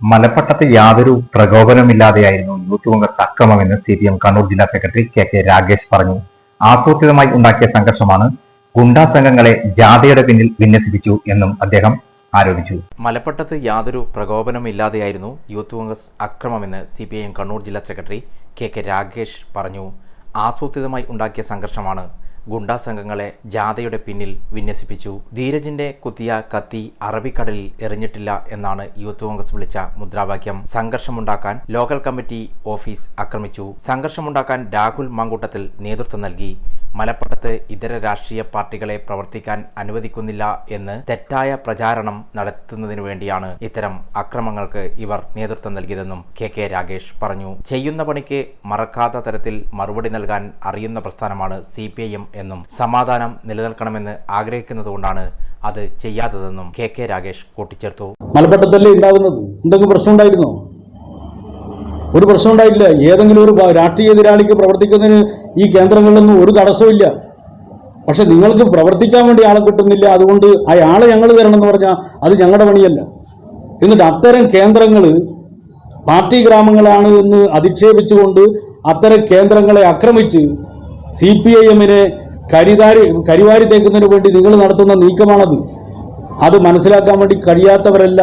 മലപ്പട്ടത്ത് യാതൊരു പ്രകോപനമില്ലാതെയായിരുന്നു യൂത്ത് കോൺഗ്രസ് അക്രമമെന്ന് സി പി എം കണ്ണൂർ ജില്ലാ സെക്രട്ടറി കെ കെ രാഗേഷ് പറഞ്ഞു. ആസൂത്രിതമായി ഉണ്ടാക്കിയ സംഘർഷമാണ് ഗുണ്ടാ സംഘങ്ങളെ ജാഥയുടെ പിന്നിൽ വിന്യസിപ്പിച്ചു എന്നും അദ്ദേഹം ആരോപിച്ചു. മലപ്പട്ടത്ത് യാതൊരു പ്രകോപനമില്ലാതെയായിരുന്നു youth Congress അക്രമമെന്ന് C P I M Kannur ജില്ലാ സെക്രട്ടറി കെ കെ രാഗേഷ് പറഞ്ഞു. ആസൂത്രിതമായി ഉണ്ടാക്കിയ സംഘർഷമാണ് ഗുണ്ടാ സംഘങ്ങളെ ജാഥയുടെ പിന്നിൽ വിന്യസിപ്പിച്ചു. ധീരജിന്റെ കുത്തിയ കത്തി അറബിക്കടലിൽ എറിഞ്ഞിട്ടില്ല എന്നാണ് യൂത്ത് കോൺഗ്രസ് വിളിച്ച മുദ്രാവാക്യം. സംഘർഷമുണ്ടാക്കാൻ ലോക്കൽ കമ്മിറ്റി ഓഫീസ് ആക്രമിച്ചു. സംഘർഷമുണ്ടാക്കാൻ രാഹുൽ മാങ്കൂട്ടത്തിൽ നേതൃത്വം നൽകി. മലപ്പട്ടത്ത് ഇതര രാഷ്ട്രീയ പാർട്ടികളെ പ്രവർത്തിക്കാൻ അനുവദിക്കുന്നില്ല എന്ന് തെറ്റായ പ്രചാരണം നടത്തുന്നതിനു വേണ്ടിയാണ് ഇത്തരം അക്രമങ്ങൾക്ക് ഇവർ നേതൃത്വം നൽകിയതെന്നും കെ കെ രാഗേഷ് പറഞ്ഞു. ചെയ്യുന്ന പണിക്ക് മറക്കാത്ത തരത്തിൽ മറുപടി നൽകാൻ അറിയുന്ന പ്രസ്ഥാനമാണ് സി എന്നും സമാധാനം നിലനിൽക്കണമെന്ന് ആഗ്രഹിക്കുന്നതുകൊണ്ടാണ് അത് ചെയ്യാത്തതെന്നും കെ കെ രാഗേഷ് കൂട്ടിച്ചേർത്തു. മലപ്പുറത്തല്ലേ ഉണ്ടാകുന്നത് എന്തെങ്കിലും പ്രശ്നം ഉണ്ടായിരുന്നോ? ഒരു പ്രശ്നം ഉണ്ടായിട്ടില്ല. ഏതെങ്കിലും ഒരു രാഷ്ട്രീയ എതിരാളിക്ക് പ്രവർത്തിക്കുന്നതിന് ഈ കേന്ദ്രങ്ങളിലൊന്നും ഒരു തടസ്സമില്ല പക്ഷെ നിങ്ങൾക്ക് പ്രവർത്തിക്കാൻ വേണ്ടി ആളെ കിട്ടുന്നില്ല. അതുകൊണ്ട് അയാളെ ഞങ്ങൾ തരണം എന്ന് പറഞ്ഞാൽ അത് ഞങ്ങളുടെ പണിയല്ല. എന്നിട്ട് അത്തരം കേന്ദ്രങ്ങൾ പാർട്ടി ഗ്രാമങ്ങളാണ് എന്ന് അധിക്ഷേപിച്ചുകൊണ്ട് അത്തരം കേന്ദ്രങ്ങളെ ആക്രമിച്ച് സി പി ഐ എമ്മിനെ കരിതാരി കരിവാരി തേക്കുന്നതിന് വേണ്ടി നിങ്ങൾ നടത്തുന്ന നീക്കമാണത്. അത് മനസ്സിലാക്കാൻ വേണ്ടി കഴിയാത്തവരല്ല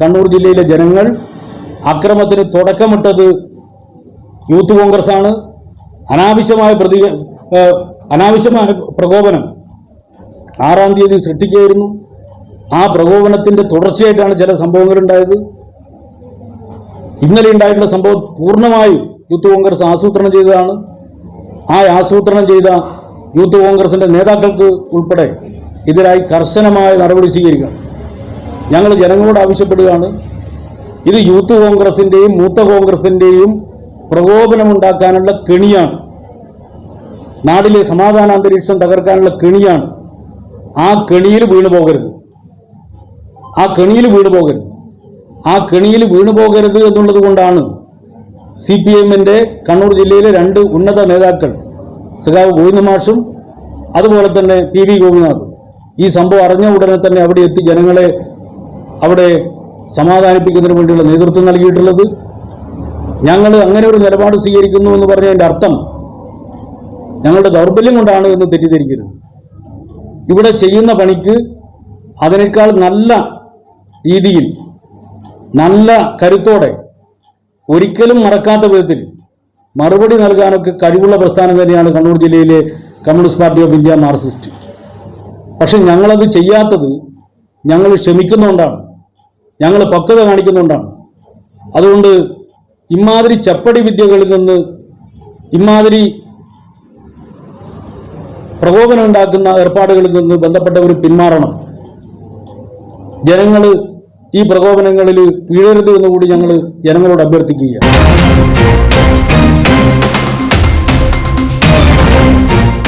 കണ്ണൂർ ജില്ലയിലെ ജനങ്ങൾ. അക്രമത്തിന് തുടക്കമിട്ടത് യൂത്ത് കോൺഗ്രസ് ആണ് അനാവശ്യമായ പ്രതി അനാവശ്യമായ പ്രകോപനം ആറാം തീയതി സൃഷ്ടിക്കുകയായിരുന്നു. ആ പ്രകോപനത്തിന്റെ തുടർച്ചയായിട്ടാണ് ചില സംഭവങ്ങൾ ഉണ്ടായത് ഇന്നലെ ഉണ്ടായിട്ടുള്ള സംഭവം പൂർണമായും യൂത്ത് കോൺഗ്രസ് ആസൂത്രണം ചെയ്തതാണ്. ആ ആസൂത്രണം ചെയ്ത യൂത്ത് കോൺഗ്രസിന്റെ നേതാക്കൾക്ക് ഉൾപ്പെടെ ഇതിനായി കർശനമായ നടപടി സ്വീകരിക്കണം. ഞങ്ങൾ ജനങ്ങളോട് ആവശ്യപ്പെടുകയാണ്. ഇത് യൂത്ത് കോൺഗ്രസിന്റെയും മൂത്ത കോൺഗ്രസിന്റെയും പ്രകോപനമുണ്ടാക്കാനുള്ള കെണിയാണ്. നാടിലെ സമാധാന അന്തരീക്ഷം തകർക്കാനുള്ള കെണിയാണ്. ആ കെണിയിൽ വീണു പോകരുത്. ആ കെണിയിൽ വീണു പോകരുത്. ആ കെണിയിൽ വീണു പോകരുത് എന്നുള്ളത് കൊണ്ടാണ് സി പി എമ്മിന്റെ കണ്ണൂർ ജില്ലയിലെ രണ്ട് ഉന്നത നേതാക്കൾ സഖാവ് ഗോവിന്ദമാഷും അതുപോലെ തന്നെ പി വി ഗോപിനാഥും. ഈ സംഭവം അറിഞ്ഞ ഉടനെ തന്നെ അവിടെ എത്തി ജനങ്ങളെ അവിടെ സമാധാനിപ്പിക്കുന്നതിന് വേണ്ടിയുള്ള നേതൃത്വം നൽകിയിട്ടുള്ളത്. ഞങ്ങൾ അങ്ങനെ ഒരു നിലപാട് സ്വീകരിക്കുന്നു എന്ന് പറഞ്ഞതിന്റെ അർത്ഥം ഞങ്ങളുടെ ദൗർബല്യം കൊണ്ടാണ് എന്ന് തെറ്റിദ്ധരിക്കരുത്. ഇവിടെ ചെയ്യുന്ന പണിക്ക് അതിനേക്കാൾ നല്ല രീതിയിൽ നല്ല കരുത്തോടെ ഒരിക്കലും മറക്കാത്ത വിധത്തിൽ മറുപടി നൽകാനൊക്കെ കഴിവുള്ള പ്രസ്ഥാനം തന്നെയാണ് കണ്ണൂർ ജില്ലയിലെ Communist Party of India Marxist. പക്ഷെ ഞങ്ങളത് ചെയ്യാത്തത് ഞങ്ങൾ ക്ഷമിക്കുന്നുകൊണ്ടാണ് ഞങ്ങൾ പക്വത കാണിക്കുന്നുണ്ടാണ്. അതുകൊണ്ട് ഇമാതിരി ചപ്പടി വിദ്യകളിൽ നിന്ന് ഇമാതിരി പ്രകോപനം ഉണ്ടാക്കുന്ന ഏർപ്പാടുകളിൽ നിന്ന് ബന്ധപ്പെട്ടവർ പിന്മാറണം. ജനങ്ങൾ ഈ പ്രകോപനങ്ങളിൽ വീഴരുത് എന്നുകൂടി ഞങ്ങൾ ജനങ്ങളോട് അഭ്യർത്ഥിക്കുകയാണ്.